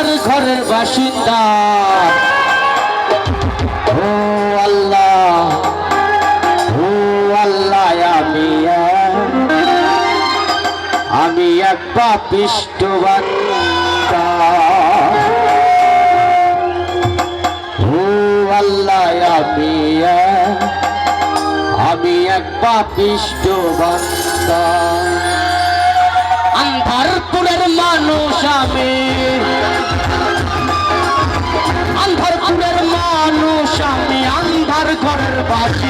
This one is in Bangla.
ঘরের বাসিন্দা। ও আল্লাহ ও আল্লাহ আমি আমি এক পাপিষ্ট বান্দা আমি এক- পাপিষ্ট ঘরের বাসি